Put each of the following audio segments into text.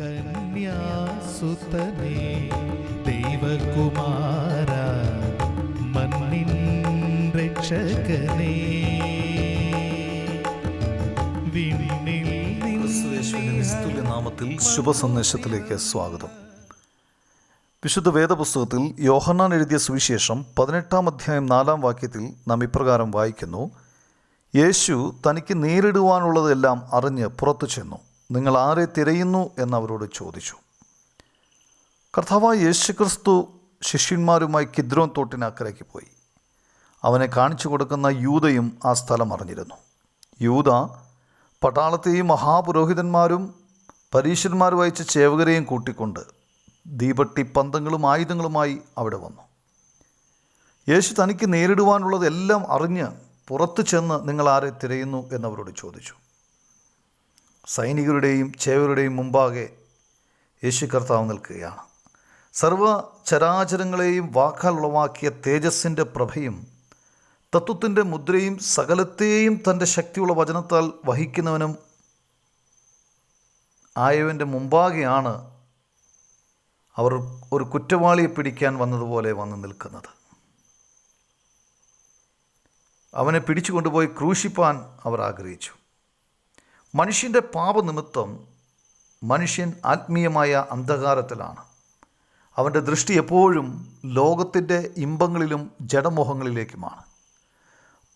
കന്യാസുതനേ ദൈവകുമാര മണ്ണിൻ രക്ഷകനേ. നാമത്തിൽ ശുഭസന്ദേശത്തിലേക്ക് സ്വാഗതം. വിശുദ്ധ വേദപുസ്തകത്തിൽ യോഹന്നാൻ എഴുതിയ സുവിശേഷം പതിനെട്ടാം അധ്യായം നാലാം വാക്യത്തിൽ നാം ഇപ്രകാരം വായിക്കുന്നു യേശു തനിക്ക് നേരിടുവാനുള്ളതെല്ലാം അറിഞ്ഞ് പുറത്തു ചെന്നു. നിങ്ങൾ ആരെ തിരയുന്നു എന്നവരോട് ചോദിച്ചു. കർത്താവായ യേശു ക്രിസ്തു ശിഷ്യന്മാരുമായി കിദ്രോൻ തോട്ടിനക്കരയ്ക്ക് പോയി. അവനെ കാണിച്ചു കൊടുക്കുന്ന യൂതയും ആ സ്ഥലം അറിഞ്ഞിരുന്നു. യൂത പട്ടാളത്തെയും മഹാപുരോഹിതന്മാരും പരീശന്മാരും അയച്ച ചേവകരെയും കൂട്ടിക്കൊണ്ട് ദീപട്ടി പന്തങ്ങളും ആയുധങ്ങളുമായി അവിടെ വന്നു. യേശു തനിക്ക് നേരിടുവാനുള്ളതെല്ലാം അറിഞ്ഞ് പുറത്തു ചെന്ന് നിങ്ങൾ ആരെ തിരയുന്നു എന്നവരോട് ചോദിച്ചു. സൈനികരുടെയും ചേവരുടെയും മുമ്പാകെ യേശു കർത്താവ് നിൽക്കുകയാണ്. സർവ ചരാചരങ്ങളെയും വാക്കാൽ ഉളവാക്കിയ തേജസ്സിന്റെ പ്രഭയും തത്വത്തിന്റെ മുദ്രയും സകലത്തെയും തന്റെ ശക്തിയുള്ള വചനത്താൽ വഹിക്കുന്നവനും ആയവന്റെ മുമ്പാകെയാണ് അവർ ഒരു കുറ്റവാളിയെ പിടിക്കാൻ വന്നതുപോലെ വന്ന് നിൽക്കുന്നത്. അവനെ പിടിച്ചു കൊണ്ടുപോയി ക്രൂശിപ്പാൻ അവർ ആഗ്രഹിച്ചു. മനുഷ്യന്റെ പാപനിമിത്തം മനുഷ്യൻ ആത്മീയമായ അന്ധകാരത്തിലാണ്. അവന്റെ ദൃഷ്ടി എപ്പോഴും ലോകത്തിന്റെ ഇമ്പങ്ങളിലും ജഡമോഹങ്ങളിലേക്കുമാണ്.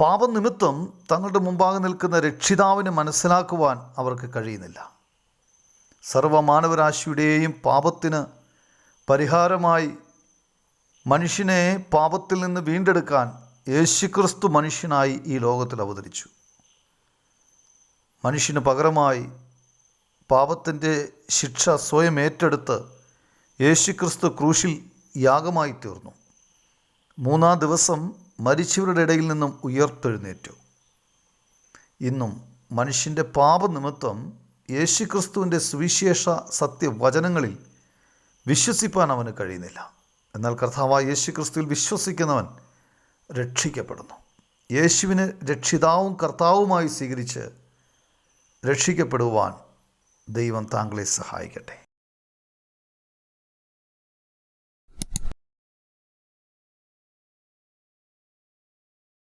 പാപനിമിത്തം തങ്ങളുടെ മുമ്പാകെ നിൽക്കുന്ന രക്ഷിതാവിനെ മനസ്സിലാക്കുവാൻ അവർക്ക് കഴിയുന്നില്ല. സർവമാനവരാശിയുടെയും പാപത്തിന് പരിഹാരമായി മനുഷ്യനെ പാപത്തിൽ നിന്ന് വീണ്ടെടുക്കാൻ യേശുക്രിസ്തു മനുഷ്യനായി ഈ ലോകത്തിൽ അവതരിച്ചു. മനുഷ്യന് പകരമായി പാപത്തിന്റെ ശിക്ഷ സ്വയം ഏറ്റെടുത്ത് യേശുക്രിസ്തു ക്രൂശിൽ യാഗമായി തീർന്നു. മൂന്നാം ദിവസം മരിച്ചവരുടെ ഇടയിൽ നിന്നും ഉയർത്തെഴുന്നേറ്റു. ഇന്നും മനുഷ്യന്റെ പാപനിമിത്തം യേശുക്രിസ്തുവിന്റെ സുവിശേഷ സത്യവചനങ്ങളിൽ വിശ്വസിപ്പാൻ അവന് കഴിയുന്നില്ല. എന്നാൽ കർത്താവായ യേശുക്രിസ്തുവിൽ വിശ്വസിക്കുന്നവൻ രക്ഷിക്കപ്പെടുന്നു. യേശുവിനെ രക്ഷിതാവും കർത്താവുമായി സ്വീകരിച്ച് രക്ഷിക്കപ്പെടുവാൻ ദൈവം താങ്കളെ സഹായിക്കട്ടെ.